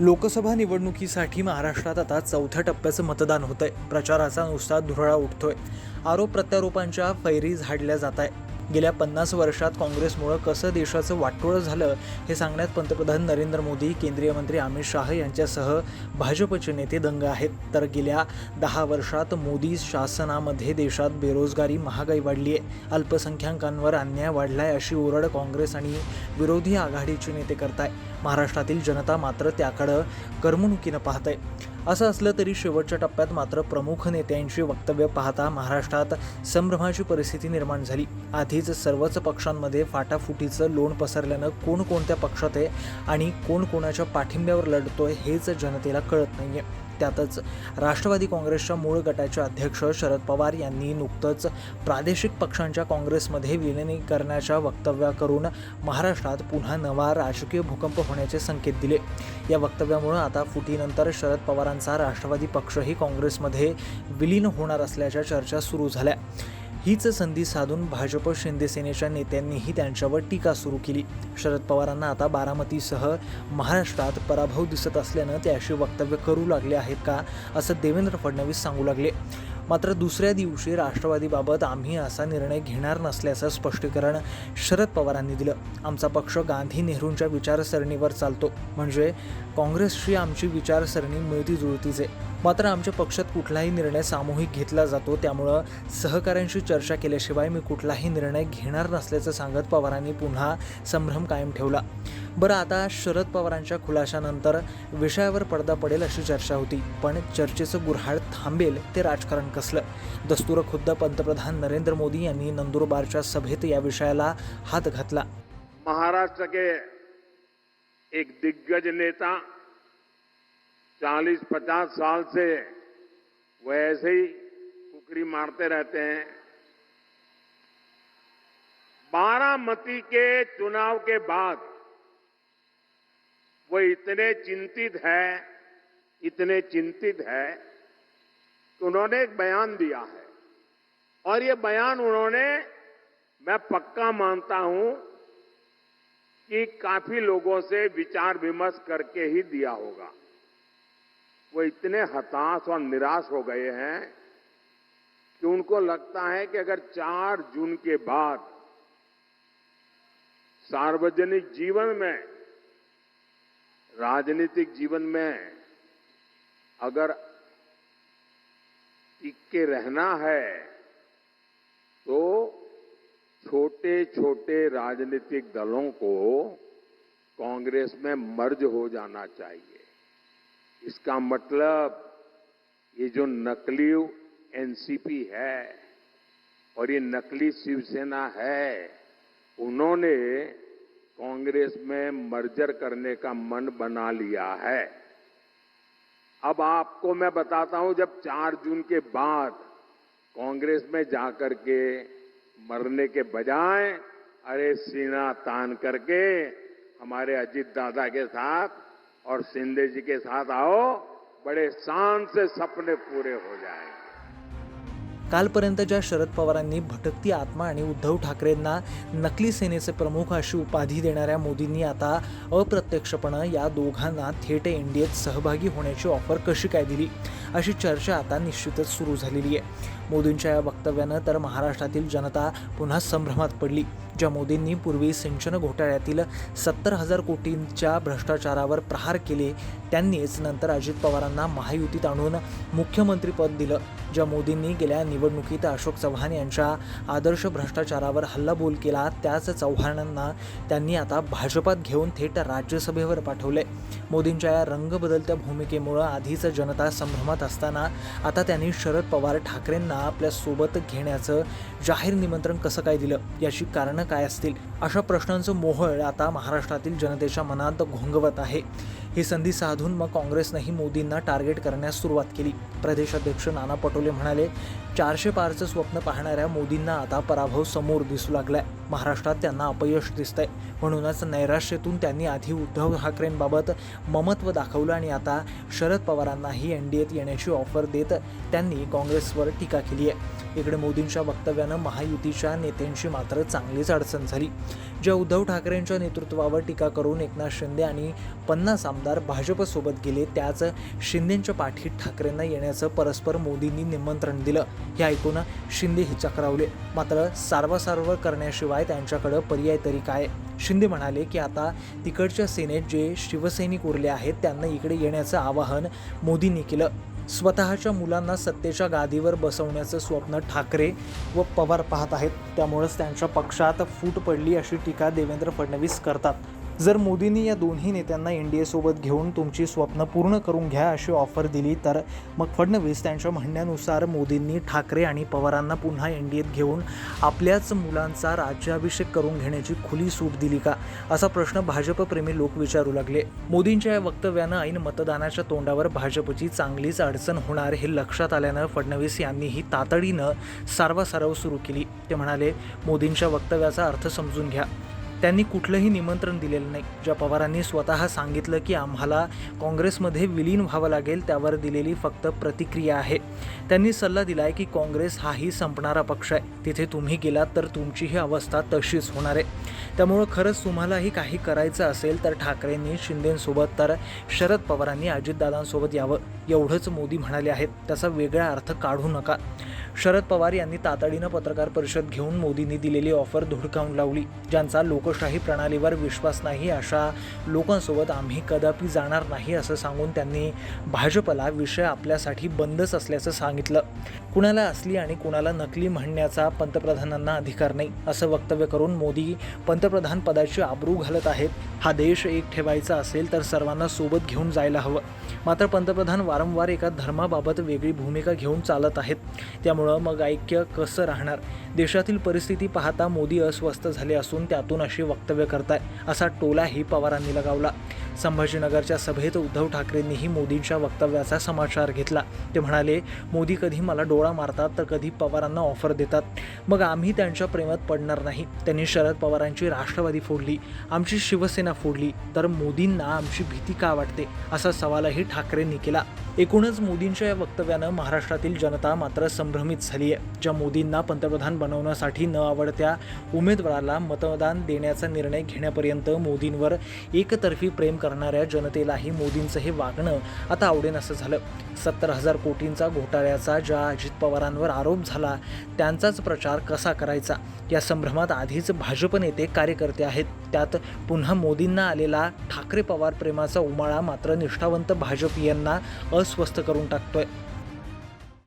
लोकसभा निवडणुकीसाठी महाराष्ट्रात आता चौथ्या टप्प्याचं मतदान होतंय. प्रचाराचा नुसता धुरळा उठतोय. आरोप प्रत्यारोपांच्या फैरी झाडल्या जात आहे गेल्या पन्नास वर्षात काँग्रेसमुळं कसं देशाचं वाटोळं झालं हे सांगण्यात पंतप्रधान नरेंद्र मोदी केंद्रीय मंत्री अमित शाह यांच्यासह भाजपचे नेते दंग आहेत. तर गेल्या दहा वर्षात मोदी शासनामध्ये देशात बेरोजगारी महागाई वाढली आहे. अल्पसंख्याकांवर अन्याय वाढलाय अशी ओरड काँग्रेस आणि विरोधी आघाडीचे नेते करताय. महाराष्ट्रातील जनता मात्र त्याकडं करमणुकीनं पाहत आहे असं असलं तरी शेवटच्या टप्प्यात मात्र प्रमुख नेत्यांची वक्तव्य पाहता महाराष्ट्रात संभ्रमाची परिस्थिती निर्माण झाली. आधीच सर्वच पक्षांमध्ये फाटाफुटीचं लोण पसरल्यानं कोण कोणत्या पक्षात आहे आणि कोण कोणाच्या पाठिंब्यावर लढतोय हेच जनतेला कळत नाहीये. त्यातच राष्ट्रवादी काँग्रेसच्या मूळ गटाचे अध्यक्ष शरद पवार यांनी नुकतंच प्रादेशिक पक्षांच्या काँग्रेसमध्ये विलिनीकरणाच्या वक्तव्या करून महाराष्ट्रात पुन्हा नवा राजकीय भूकंप होण्याचे संकेत दिले. या वक्तव्यामुळं आता फुटीनंतर शरद पवारांचा राष्ट्रवादी पक्षही काँग्रेसमध्ये विलीन होणार असल्याच्या चर्चा सुरू झाल्या. हीच संधी साधून भाजप शिंदेसेनेच्या नेत्यांनीही त्यांच्यावर टीका सुरू केली. शरद पवारांना आता बारामतीसह महाराष्ट्रात पराभव दिसत असल्यानं ते अशी वक्तव्य करू लागले आहेत का असं देवेंद्र फडणवीस सांगू लागले. मात्र दुसऱ्या दिवशी राष्ट्रवादीबाबत आम्ही असा निर्णय घेणार नसल्याचं स्पष्टीकरण शरद पवारांनी दिलं. आमचा पक्ष गांधी नेहरूंच्या विचारसरणीवर चालतो. म्हणजे काँग्रेसशी आमची विचारसरणी मिळती जुळतीचे. मात्र आमच्या पक्षात कुठलाही निर्णय सामूहिक घेतला जातो त्यामुळं सहकाऱ्यांशी चर्चा केल्याशिवाय मी कुठलाही निर्णय घेणार नसल्याचं सांगत पवारांनी पुन्हा संभ्रम कायम ठेवला. बरं आता शरद पवारांच्या खुलाशानंतर विषयावर पडदा पडेल अशी चर्चा होती पण चर्चेचं गुऱ्हाळ थांबेल ते राजकारण कसलं? दस्तूर खुद्द पंतप्रधान नरेंद्र मोदी यांनी नंदुरबारच्या सभेत या विषयाला हात घातला. महाराष्ट्र के एक दिग्गज नेता 40-50 साल से वो ऐसे ही कुकड़ी मारते रहते हैं। बारामती के चुनाव के बाद वो इतने चिंतित है, इतने चिंतित है कि उन्होंने एक बयान दिया है। और ये बयान उन्होंने, मैं पक्का मानता हूँ कि काफ़ी लोगों से विचार विमर्श करके ही दिया होगा। वो इतने हताश और निराश हो गए हैं कि उनको लगता है कि अगर 4 जून के बाद सार्वजनिक जीवन में राजनीतिक जीवन में अगर टिक रहना है तो छोटे छोटे राजनीतिक दलों को कांग्रेस में मर्ज हो जाना चाहिए। इसका मतलब ये जो नकली एनसीपी है और ये नकली शिवसेना है, उन्होंने कांग्रेस में मर्जर करने का मन बना लिया है। अब आपको मैं बताता हूँ, जब 4 जून के बाद कांग्रेस में जाकर के मरने के बजाय, अरे सीना तान करके हमारे अजीत दादा के साथ और शिंदे जी के साथ आओ, बड़े शान से सपने पूरे हो जाएँगे। कालपर्यंत ज्या शरद पवारांनी भटकती आत्मा आणि उद्धव ठाकरेंना नकली सेनेचे प्रमुख अशी उपाधी देणाऱ्या मोदींनी आता अप्रत्यक्षपणं या दोघांना थेट एनडीएत सहभागी होण्याची ऑफर कशी काय दिली? अशी चर्चा आता निश्चितच सुरू झालेली आहे. मोदींच्या या वक्तव्यानं तर महाराष्ट्रातील जनता पुन्हा संभ्रमात पडली ज्या मोदींनी पूर्वी सिंचन घोटाळ्यातील सत्तर हजार कोटींच्या भ्रष्टाचारावर प्रहार केले त्यांनीच नंतर अजित पवारांना महायुतीत आणून मुख्यमंत्रीपद दिलं. ज्या मोदींनी गेल्या निवडणुकीत अशोक चव्हाण यांच्या आदर्श भ्रष्टाचारावर हल्लाबोल केला त्याच चव्हाणांना त्यांनी आता भाजपात घेऊन थेट राज्यसभेवर पाठवले. मोदींच्या या रंग बदलत्या भूमिकेमुळं आधीच जनता संभ्रमात असताना आता त्यांनी शरद पवार ठाकरेंना आपल्यासोबत घेण्याचं जाहीर निमंत्रण कसं काय दिलं? याची कारणं काय असतील? अशा प्रश्नांचं मोहळ आता महाराष्ट्रातील जनतेच्या मनात घोंगवत आहे. ही संधी साधून मग काँग्रेसनंही मोदींना टार्गेट करण्यास सुरुवात केली. प्रदेशाध्यक्ष नाना पटोले म्हणाले चारशे पारचं स्वप्न पाहणाऱ्या मोदींना आता पराभव समोर दिसू लागलाय. महाराष्ट्रात त्यांना अपयश दिसतंय. म्हणूनच नैराश्यातून त्यांनी आधी उद्धव ठाकरेंबाबत ममत्व दाखवलं आणि आता शरद पवारांनाही एत येण्याची ऑफर देत त्यांनी काँग्रेसवर टीका केली आहे. इकडे मोदींच्या वक्तव्यानं महायुतीच्या नेत्यांची मात्र चांगलीच अडचण झाली. ज्या उद्धव ठाकरेंच्या नेतृत्वावर टीका करून एकनाथ शिंदे आणि पन्नास आमदार आमदार भाजपसोबत गेले त्याच शिंदेच्या पाठी ठाकरेंना येण्याचं परस्पर मोदींनी निमंत्रण दिलं. हे ऐकून शिंदे हे चक्रावले मात्र सारवासारव करण्याशिवाय त्यांच्याकडं पर्याय तरी काय? शिंदे म्हणाले की आता तिकडच्या सेनेत जे शिवसैनिक उरले आहेत त्यांना इकडे येण्याचं आवाहन मोदींनी केलं. स्वतःच्या मुलांना सत्तेच्या गादीवर बसवण्याचं स्वप्न ठाकरे व पवार पाहत आहेत. त्यामुळेच त्यांच्या पक्षात फूट पडली अशी टीका देवेंद्र फडणवीस करतात. जर मोदींनी या दोन्ही नेत्यांना एन डी एसोबत घेऊन तुमची स्वप्न पूर्ण करून घ्या अशी ऑफर दिली तर मग फडणवीस त्यांच्या म्हणण्यानुसार मोदींनी ठाकरे आणि पवारांना पुन्हा एन डी एत घेऊन आपल्याच मुलांचा राज्याभिषेक करून घेण्याची खुली सूट दिली का? असा प्रश्न भाजपप्रेमी लोक विचारू लागले. मोदींच्या या वक्तव्यानं ऐन मतदानाच्या तोंडावर भाजपची चांगलीच अडचण होणार हे लक्षात आल्यानं फडणवीस यांनीही तातडीनं सारवासारव सुरू केली. ते म्हणाले मोदींच्या वक्तव्याचा अर्थ समजून घ्या. त्यांनी कुठलंही निमंत्रण दिलेलं नाही. ज्या पवारांनी स्वतः सांगितलं की आम्हाला काँग्रेसमध्ये विलीन व्हावं लागेल त्यावर दिलेली फक्त प्रतिक्रिया आहे. त्यांनी सल्ला दिलाय की काँग्रेस हाही संपणारा पक्ष आहे. तिथे तुम्ही गेलात तर तुमचीही अवस्था तशीच होणार आहे. त्यामुळं खरंच तुम्हालाही काही करायचं असेल तर ठाकरेंनी शिंदेंसोबत तर शरद पवारांनी अजितदादांसोबत यावं. एवढंच मोदी म्हणाले आहेत. त्याचा वेगळा अर्थ काढू नका. शरद पवार यांनी तातडीनं पत्रकार परिषद घेऊन मोदींनी दिलेली ऑफर धुडकावून लावली ज्यांचा लोकशाही प्रणालीवर विश्वास नाही अशा लोकांसोबत आम्ही कदापि जाणार नाही असं सांगून त्यांनी भाजपला विषय आपल्यासाठी बंदच असल्याचं सांगितलं. कुणाला असली आणि कुणाला नकली म्हणण्याचा पंतप्रधानांना अधिकार नाही असं वक्तव्य करून मोदी पंतप्रधान पदाची आबरू घालत आहेत. हा देश एक ठेवायचा असेल तर सर्वांना सोबत घेऊन जायला हवं. मात्र पंतप्रधान वारंवार एका धर्माबाबत वेगळी भूमिका घेऊन चालत आहेत. त्यामुळे मग ऐक्य कसं राहणार? देशातील परिस्थिती पाहता मोदी अस्वस्थ झाले असून त्यातून अशी वक्तव्य करताय असा टोलाही पवारांनी लगावला. संभाजीनगरच्या सभेत उद्धव ठाकरेंनीही मोदींच्या वक्तव्याचा समाचार घेतला. ते म्हणाले मोदी कधी मला डोळा मारतात तर कधी पवारांना ऑफर देतात. मग आम्ही त्यांच्या प्रेमात पडणार नाही. त्यांनी शरद पवारांची राष्ट्रवादी फोडली आमची शिवसेना फोडली तर मोदींना आमची भीती का वाटते? असा सवालही ठाकरेंनी केला. एकूणच मोदींच्या या वक्तव्यानं महाराष्ट्रातील जनता मात्र संभ्रमित झाली आहे. ज्या मोदींना पंतप्रधान बनवण्यासाठी न आवडत्या उमेदवाराला मतदान देण्याचा निर्णय घेण्यापर्यंत मोदींवर एकतर्फी प्रेम करणाऱ्या जनतेलाही मोदींचं हे वागणं आता आवडेनसं झालं. सत्तर हजार कोटींचा घोटाळ्याचा ज्या अजित पवारांवर आरोप झाला त्यांचाच प्रचार कसा करायचा? या संभ्रमात आधीच भाजप नेते कार्यकर्ते आहेत. त्यात पुन्हा मोदींना आलेला ठाकरे पवार प्रेमाचा उमाळा मात्र निष्ठावंत भाजपीयांना अस्वस्थ करून टाकतोय.